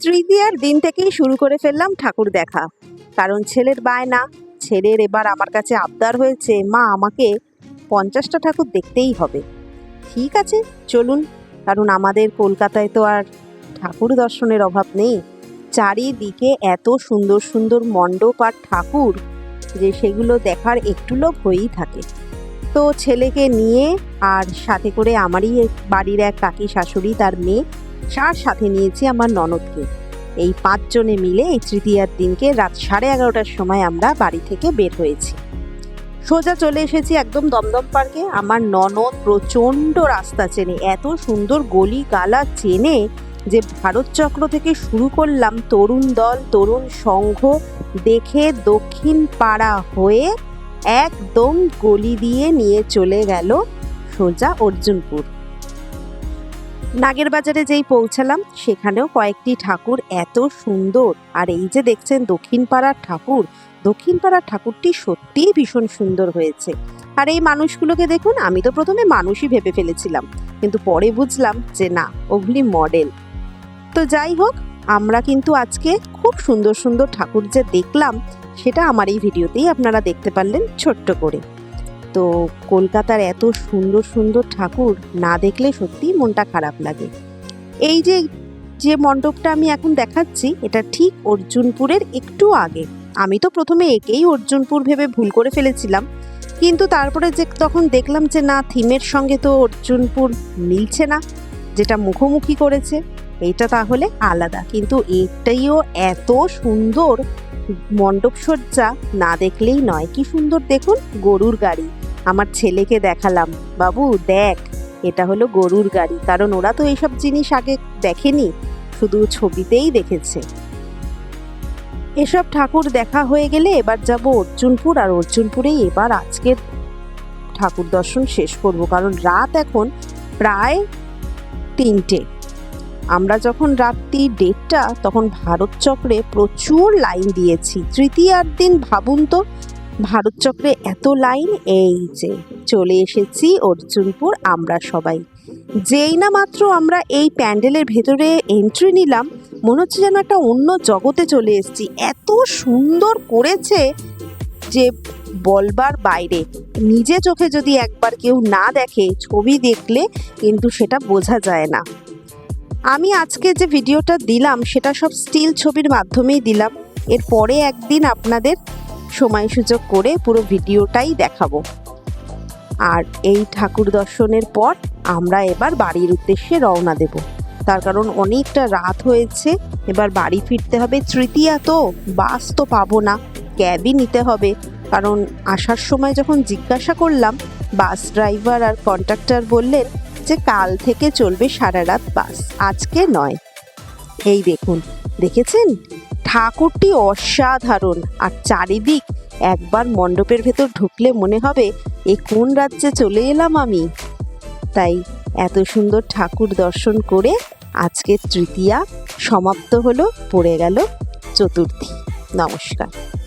তৃতীয়ার দিন থেকেই শুরু করে ফেললাম ঠাকুর দেখা। কারণ ছেলের বায়না, ছেলের এবার আমার কাছে আবদার হয়েছে, মা আমাকে পঞ্চাশটা ঠাকুর দেখতেই হবে। ঠিক আছে, চলুন। কারণ আমাদের কলকাতায় তো আর ঠাকুর দর্শনের অভাব নেই। চারিদিকে এত সুন্দর সুন্দর মণ্ডপ আর ঠাকুর যে সেগুলো দেখার একটু লোভ হয়েই থাকে। তো ছেলেকে নিয়ে আর সাথে করে আমারই বাড়ির এক কাকি শাশুড়ি, তার মেয়ে সার সাথে নিয়েছি আমার ননদকে। এই পাঁচজনে মিলে এই তৃতীয়ার দিনকে রাত সাড়ে এগারোটার সময় আমরা বাড়ি থেকে বের হয়েছি। সোজা চলে এসেছি একদম দমদম পার্কে। আমার ননদ প্রচণ্ড রাস্তা চেনে, এত সুন্দর গলি গালা চেনে যে ভারত চক্র থেকে শুরু করলাম তরুণ দল, তরুণ সংঘ, দেখে দক্ষিণ পাড়া হয়ে একদম গলি দিয়ে নিয়ে চলে গেল সোজা অর্জুনপুর। নাগের বাজারে যেই পৌঁছালাম, সেখানেও কয়েকটি ঠাকুর এত সুন্দর। আর এই যে দেখছেন দক্ষিণ পাড়ার ঠাকুর দক্ষিণ পাড়ার ঠাকুরটি সত্যিই ভীষণ সুন্দর হয়েছে। আর এই মানুষগুলোকে দেখুন, আমি তো প্রথমে মানুষই ভেবে ফেলেছিলাম। কিন্তু পরে বুঝলাম যে না, ওগুলি মডেল তো যাই হোক, আমরা কিন্তু আজকে খুব সুন্দর সুন্দর ঠাকুর যে দেখলাম, সেটা আমার এই ভিডিওতেই আপনারা দেখতে পারলেন ছোট্ট করে। তো কলকাতার এত সুন্দর সুন্দর ঠাকুর না দেখলে সত্যিই মনটা খারাপ লাগে। এই যে যে মণ্ডপটা আমি এখন দেখাচ্ছি, এটা ঠিক অর্জুনপুরের একটু আগে। আমি তো প্রথমে একেই অর্জুনপুর ভেবে ভুল করে ফেলেছিলাম, কিন্তু তারপরে যে তখন দেখলাম যে না, থিমের সঙ্গে তো অর্জুনপুর মিলছে না, যেটা মুখোমুখি করেছে, এটা তাহলে আলাদা। কিন্তু এটাইও এত সুন্দর মণ্ডপসজ্জা না দেখলেই নয়। কি সুন্দর দেখুন, গরুর গাড়ি। আমার ছেলেকে দেখালাম। বাবু, দেখ, এটা হলো গরুর গাড়ি। কারণ ওরা তো এইসব জিনিস আগে দেখেনি, শুধু ছবিতেই দেখেছে। এসব ঠাকুর দেখা হয়ে গেলে এবার যাব অর্জুনপুর, আর অর্জুনপুরেই এবার আজকের ঠাকুর দর্শন শেষ করব। কারণ রাত এখন প্রায় তিনটে। আমরা যখন রাত্রি দেড়টা, তখন ভারত চক্রে প্রচুর লাইন দিয়েছি। তৃতীয়ার দিন ভাবুন তো ভারত চক্রে এত লাইন? এই যে, চলে এসেছি অর্জুনপুর, আমরা সবাই। যেই না মাত্র আমরা এই প্যান্ডেলের ভেতরে এন্ট্রি নিলাম, মনে হচ্ছে যেন একটা অন্য জগতে চলে এসেছি। এত সুন্দর করেছে যে বলবার বাইরে। নিজে চোখে যদি একবার কেউ না দেখে ছবি দেখলে, কিন্তু সেটা বোঝা যায় না। আমি আজকে যে ভিডিওটা দিলাম, সেটা সব স্টিল ছবির মাধ্যমেই দিলাম। এরপরে একদিন আপনাদের সময় সুযোগ করে পুরো ভিডিওটাই দেখাবো। আর এই ঠাকুর দর্শনের পর আমরা এবার বাড়ির উদ্দেশ্যে রওনা দেব। তার কারণ অনেকটা রাত হয়েছে, এবার বাড়ি ফিরতে হবে। তৃতীয়া তো, বাস তো পাবো না, ক্যাবই নিতে হবে। কারণ আসার সময় যখন জিজ্ঞাসা করলাম, বাস ড্রাইভার আর কন্ট্রাক্টর বললেন যে কাল থেকে চলবে সারা রাত বাস, আজকে নয়। এই দেখুন, দেখেছেন? ঠাকুরটি অসাধারণ। আর চারিদিক একবার মণ্ডপের ভেতর ঢুকলে মনে হবে, এ কোন রাজ্যে চলে এলাম আমি? তাই এত সুন্দর ঠাকুর দর্শন করে আজকের তৃতীয়া সমাপ্ত হলো, পড়ে গেল চতুর্থী। নমস্কার।